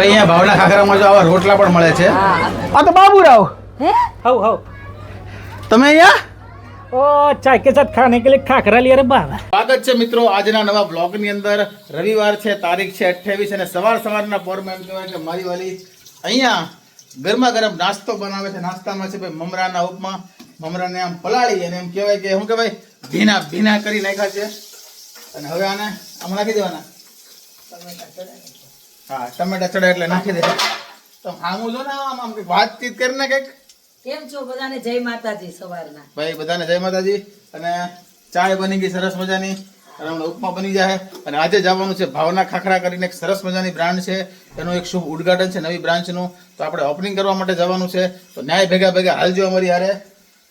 ભાઈ અહીંયા ભાવના ખાખરામાં જો આવા રોટલા પણ મળે છે. આ તો બાબુરાવ. હે? હાઉ હાઉ તમે અહીંયા? ઓ ચા કે સાથ ખાને કે લિયે ખાખરા લે રે બાબા સ્વાગત છે મિત્રો આજના નવા બ્લોગની અંદર. રવિવાર છે તારીખ છે 28 અને સવાર સવારના પોરમાં એમ કહેવાય કે મારી વાલી અહીંયા ગરમા ગરમ નાસ્તો બનાવે છે. નાસ્તામાં છે ભાઈ મમરાના ઉપમા મમરાને આમ પલાળી અને એમ કહેવાય કે શું કહેવાય? ભીના ભીના કરી નાખ્યા છે. અને હવે આને આમ નાખી દેવાના. હા ટમેટા ચડે એટલે નાખી દે. તો હામું જો ને આમ આમ વાતચીત કરીને કંઈક. કેમ છો બધાને? જય માતાજી સવારના. ભાઈ બધાને જય માતાજી. અને ચાય બની ગઈ સરસ મજાની. અને હમણાં ઉપમા બની જાય અને આજે જવાનું છે ભાવના ખાખરા કરીને એક સરસ મજાની બ્રાન્ડ છે. એનું એક શુભ ઉદ્ઘાટન છે નવી બ્રાન્ચનું. તો આપણે ઓપનિંગ કરવા માટે જવાનું છે. તો ન્યાય ભેગા ભેગા હાલજો અમારી હારે.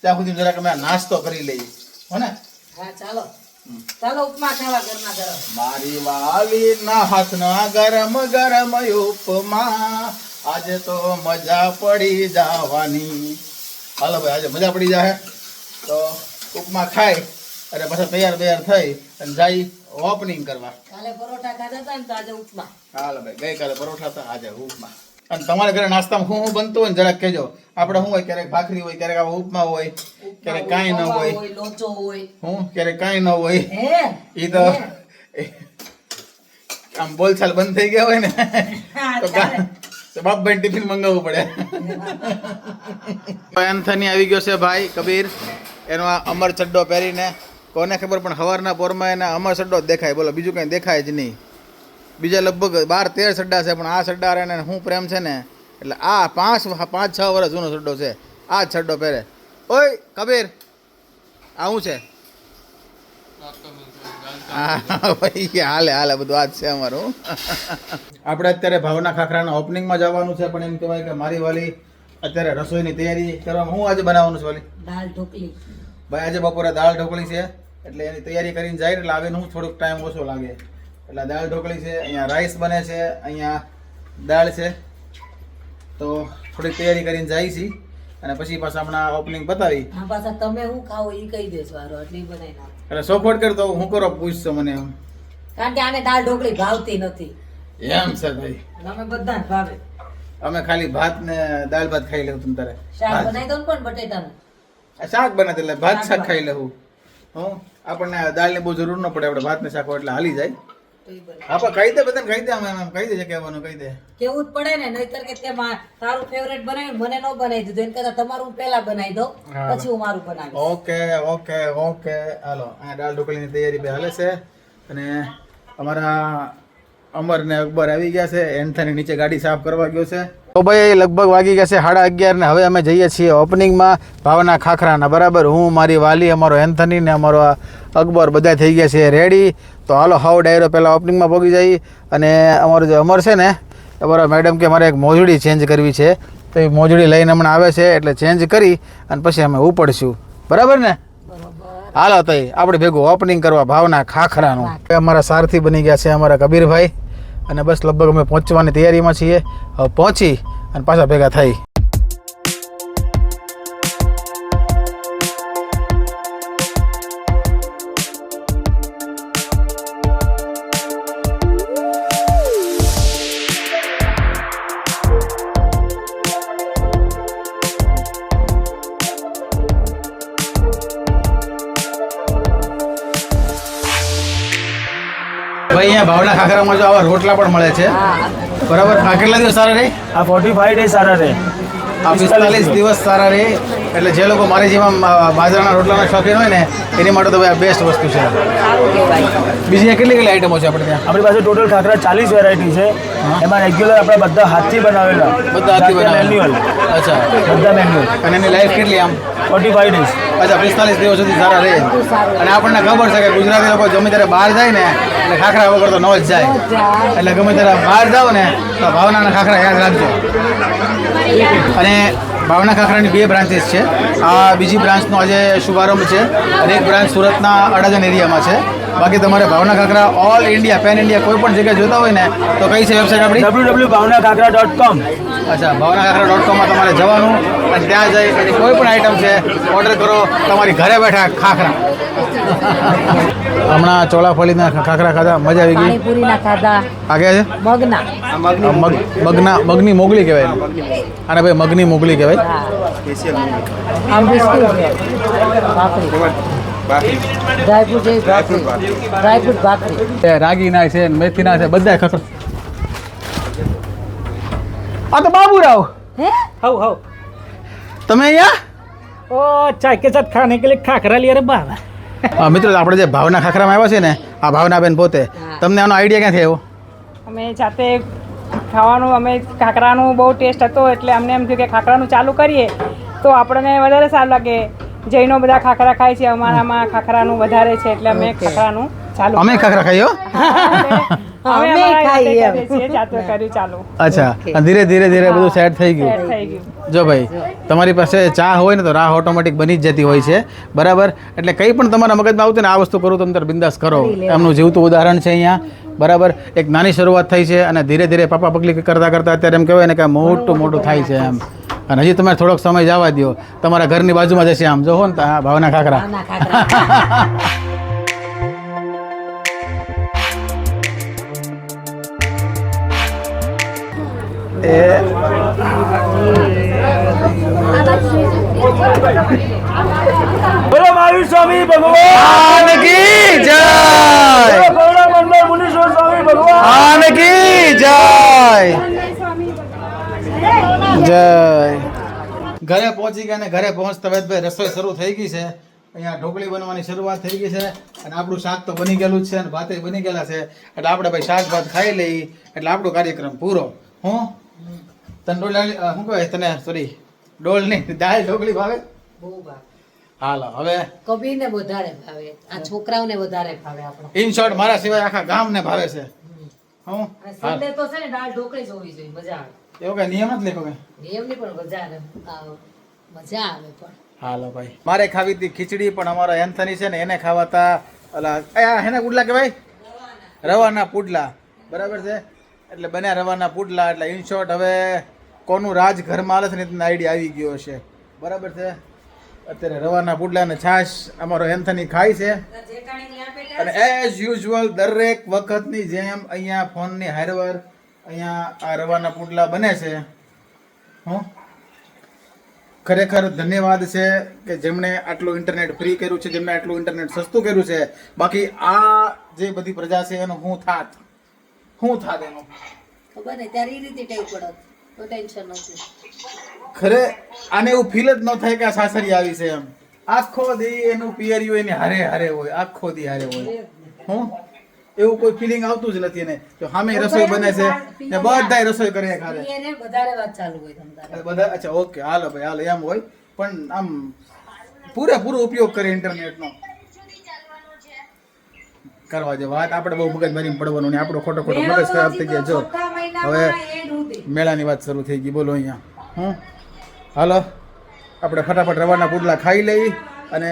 ત્યાં સુધી જરાક અમે નાસ્તો કરી લઈએ. હો ને? હા ચાલો. ચાલો ઉપમા ખાવા ઘરમાં ગરમ. મારી વાલી ના હાથના ગરમ ગરમ ઉપમા. આજે તો મજા પડી જવાની. હાલો ભાઈ આજે મજા પડી જાય તો ઉપમા ખાય અને પછી તૈયાર તૈયાર થઈ અને જઈ ઓપનિંગ કરવા. કાલે પરોઠા ખાધા હતા ને તો આજે ઉપમા. હાલો ભાઈ ગઈકાલે પરોઠા હતા આજે ઉપમા. અને તમારા ઘરે નાસ્તામાં શું શું બનતું હોય ને જરાક કહેજો. આપણે શું હોય ક્યારેક ભાખરી હોય ક્યારેક આવા ઉપમા હોય. ક્યારેક કાંઈ ન હોય. લોચો હોય. હું? ક્યારે કાંઈ ન હોય. હે? ઈ તો આમ બોલચાલ બંધ થઈ ગયા હોય ને. તો બાપ ભાઈ ટિફિન મંગાવવું પડે. એન્થની આવી ગયો છે ભાઈ કબીર. એનો અમર ચડ્ડો પહેરીને. કોને ખબર પણ હવારના પોરમાં એને અમર ચડ્ડો દેખાય. બોલો બીજું કંઈ દેખાય જ નહીં. બીજા લગભગ બાર તેર સડ્ડા છે પણ આ સડ્ડા એને શું પ્રેમ છે ને એટલે આ પાંચ પાંચ છ વર્ષ જૂનો સડ્ડો છે. આ જ સડ્ડો પહેરે. ઓય કબીર. આવું છે? હા ભાઈ હાલે હાલે બધું આજ છે અમારું. આપણે અત્યારે ભાવના ખાખરાના ઓપનિંગમાં જવાનું છે પણ એમ કહેવાય કે મારી વાલી અત્યારે રસોઈની તૈયારી કરવામાં હું આજે બનાવવાનું છે વાલી? દાળ ઢોકળી. ભાઈ આજે બપોરે દાળ ઢોકળી છે એટલે એની તૈયારી કરીને જાય એટલે આવીને હું થોડુંક ટાઈમ ઓછો લાગે. એટલે દાળ ઢોકળી છે અહીંયા રાઈસ બને છે અહીંયા દાળ છે. તો થોડીક તૈયારી કરીને જાય છે અને પછી પાછા હમણાં ઓપનિંગ બતાવી. પાછા તમે હું ખાઓ ઈ કહી દેજો વારો એટલે બનાવી નાખો. એટલે સપોર્ટ કરતો હું કરો પૂછશો મને એમ. કારણ કે આને દાળ ઢોકળી ભાવતી નથી. એમ છે ભાઈ. અમે બધાને ભાવે. અમે ખાલી ભાત ને દાળ ભાત ખાઈ લેવું તમ તારે. શાક. બનાવી દઉં પણ બટેટાનું. શાક બને એટલે ભાત શાક ખાઈ લેવું. હું આપણને દાળની બહુ જરૂર ન પડે આપણે ભાત ને શાક એટલે હાલી જાય. આપણે કહી દે બધાને કહી દે અમે એમ કહી દે કહેવાનું કહી દે. કેવું જ પડે ને નહીતર કે તે તારું ફેવરેટ બનાવ્યું મને ન બનાવી દીધું એને કરતા તમારું પહેલા બનાવી દો પછી હું મારું બનાવીશ. Okay okay okay. હાલો આ દાળ ઢોકળીની તૈયારી બે હાલે છે. અને અમારા અમર ને અકબર આવી ગયા છે એન્થની નીચે ગાડી સાફ કરવા ગયો છે. તો ભાઈ લગભગ વાગી ગયા છે સાડા અગિયાર ને હવે અમે જઈએ છીએ ઓપનિંગમાં ભાવના ખાખરાના. બરાબર હું મારી વાલી અમારો એન્થની ને અમારો અકબર બધા થઈ ગયા છે રેડી તો હાલો હાવ ડાયરો પહેલાં ઓપનિંગમાં પહોંચી જાય. અને અમારો જે અમર છે ને અમારા મેડમ કે મારે એક મોજડી ચેન્જ કરવી છે. તો એ મોજડી લઈને હમણાં આવે છે એટલે ચેન્જ કરી અને પછી અમે ઉપડશું. બરાબર ને? હાલો તઈ આપણે ભેગું ઓપનિંગ કરવા ભાવના ખાખરાનું. અમારા સારથી બની ગયા છે અમારા કબીરભાઈ. અને બસ લગભગ અમે પહોંચવાની તૈયારીમાં છીએ. હવે પહોંચી અને પાછા ભેગા થઈ. ભાઈ અહીંયા ભાવના ખાખરામાં જો આવા રોટલા પણ મળે છે. બરાબર? આ કેટલા દિવસ સારા રહે આ ફોર્ટી ફાઈવ ડે સારા રહે આ પિસ્તાલીસ દિવસ સારા રહે એટલે જે લોકો મારી જેવા બાજરાના રોટલાના શોખીન હોય ને એની માટે તો ભાઈ આ બેસ્ટ વસ્તુ છે. બીજી કેટલી કેટલી આઈટમો છે આપણે ત્યાં? આપણી પાસે ટોટલ ખાખરા ચાલીસ વેરાયટી છે. એમાં રેગ્યુલર આપણે બધા હાથથી બનાવેલા. બધા હાથથી બનાવેલા. મેન્યુઅલ અચ્છા. બધા મેન્યુઅલ અને એની લાઈફ કેટલી આમ? ફોર્ટી ફાઈવ ડેઝ અચ્છા પિસ્તાલીસ દિવસ સુધી સારા રહે. અને આપણને ખબર છે કે ગુજરાતી લોકો ગમે ત્યારે બહાર જાય ને એટલે ખાખરા વગર તો ન જ જાય. એટલે ગમે ત્યારે બહાર જાઓ ને તો ભાવનાના ખાખરા યાદ રાખજો. અને ભાવના ખાખરાની બે બ્રાન્ચીસ છે. આ બીજી બ્રાન્ચનો આજે શુભારંભ છે અને એક બ્રાન્ચ સુરતના અડાજણ એરિયામાં છે. બાકી તમારે Bhavna Khakhra all India pan India કોઈ પણ જગ્યાએ જોતા હોય ને તો કઈ છે વેબસાઇટ આપણી? W W Bhavna Khakhra dot com અચ્છા ભાવના ખાખરા ડોટ કોમમાં તમારે જવાનું. અને ત્યાં જઈ એની કોઈ પણ આઈટમ છે ઓર્ડર કરો તમારી ઘરે બેઠા ખાખરા. હમણાં ચોલાફળીના ખાખરા ખાધા મજા આવી ગઈ? પૂરીના કે છે? મગના. મગની મોગલી. કહેવાય અને ભાઈ મગની મોગલી કહેવાય. આમ રાગીના છે. મેથીના છે બધા ખતર આ તો બાબુરાવ. હે? હવ હવ. તમે અહીંયા? ઓ ચાય કે સાથ ખાને કે લિયે ખાખરા લે રે બાબા મિત્રો આપણે જે ભાવના ખાખરામાં આવ્યા છે ને આ ભાવના બેન પોતે તમને આનો આઈડિયા ક્યાંથી આવ્યો? અમે જાતે ખાવાનું અમે ખાખરાનું બહુ ટેસ્ટ હતો એટલે અમને એમ થયું કે ખાખરાનું ચાલુ કરીએ. તો આપણને વધારે સારું લાગે. જૈનો બધા ખાખરા ખાય છે અમારામાં ખાખરાનું વધારે છે એટલે અમે ખાખરાનું ચાલુ. અમે ખાખરા ખાઈઓ અમે ખાઈએ જાતે કર્યું ચાલુ. અચ્છા અને ધીરે ધીરે ધીરે બધું સેટ થઈ ગયું. જો ભાઈ તમારી પાસે ચા હોય ને તો રાહ ઓટોમેટિક બની જ જતી હોય છે. બરાબર? એટલે કંઈ પણ તમારા મગજમાં આવતું ને આ વસ્તુ કરું તમે ત્યારે બિંદાસ કરો. એમનું જીવતું ઉદાહરણ છે અહીંયા. બરાબર? એક નાની શરૂઆત થઈ છે અને ધીરે ધીરે પાપા પગલી કરતાં કરતાં અત્યારે એમ કહેવાય ને કે મોટું મોટું થાય છે એમ. અને હજી તમે થોડોક સમય જવા દો તમારા ઘરની બાજુમાં જશે આમ. જો ને તો આ ભાવના ખાખરા. એ બોલો મહાવીર સ્વામી ભગવાન. કી જય? બોલો મંડળ મુનીશ્વર સ્વામી ભગવાન. કી જય? જય. ઘરે પહોંચી ગયા ને ઘરે પહોંચતા ભાઈ રસોઈ શરૂ થઈ ગઈ છે. અહીંયા ઢોકળી બનવાની શરૂઆત થઈ ગઈ છે અને આપણું શાક તો બની ગયેલું જ છે અને ભાતે બની ગયેલા છે. એટલે આપણે ભાઈ શાક ભાત ખાઈ લઈ એટલે આપણો કાર્યક્રમ પૂરો. હું? તને ડોલ શું કહે તને? સોરી ડોલ નહીં દાળ ઢોકળી ભાવે? બહુ ભાવે. હાલો હવે? કબીરને વધારે ભાવે. આ છોકરાઓને વધારે ભાવે આપણો. ઇન શોર્ટ મારા સિવાય આખા ગામને ભાવે છે. હું? સંડે તો છે ને દાળ ઢોકળી જ હોવી જોઈએ મજા આવે. એવો કઈ નિયમ જ લેખો કે એમની પણ મજા આવે. મજા આવે પણ. હાલો ભાઈ. મારે ખાવી હતી ખીચડી પણ અમારો એન્થની છે ને એને ખાવાતા ઓલા એને પુડલા કહેવાય? રવાના પુડલા. બરાબર છે? એટલે બન્યા રવાના પુડલા, એટલે ઇન શોર્ટ હવે કોનું રાજ ઘરમાં હાલે છે ને આઈડિયા આવી ગયો છે બરાબર છે? અત્યારે રવાના પુડલા છાશ અમારો એન્થની ખાય છે. અને એઝ યુઝ્યુઅલ દરેક વખતની જેમ અહીંયા ફોનની હારવાર અહીંયા આ રવાના પુડલા બને છે. હું? ખરેખર ધન્યવાદ છે કે જેમણે આટલું ઇન્ટરનેટ ફ્રી કર્યું છે, જેમણે આટલું ઇન્ટરનેટ સસ્તું કર્યું છે. બાકી આ જે બધી પ્રજા છે એનું હું થાત. શું થાત એનું? ખબર નહીં ત્યારે એ રીતે ટેવ પડત તો ટેન્શન નથી. ખરે આને એવું ફીલ જ ન થાય કે આ સાસરી આવી છે એમ. આખો દી એનું પિયરિયું એની હારે હારે હોય આખો દી હારે હોય. હું? એવું કોઈ ફિલિંગ આવતું જ નથી એને. જો સામે રસોઈ બને છે ને બધાય રસોઈ કરે એને વધારે વાત ચાલુ હોય બધા અચ્છા ઓકે હાલો ભાઈ હાલો એમ હોય. પણ આમ પૂરેપૂરો ઉપયોગ કરે ઇન્ટરનેટનો કરવા જે વાત આપણે બહુ મગજમારી પડવાનું ને આપણો ખોટો ખોટો મગજ ખરાબ થઈ ગયા. જો હવે મેળાની વાત શરૂ થઈ ગઈ. બોલો અહીંયા. હું હાલો. આપણે ફટાફટ રવાના પુડલા ખાઈ લઈ અને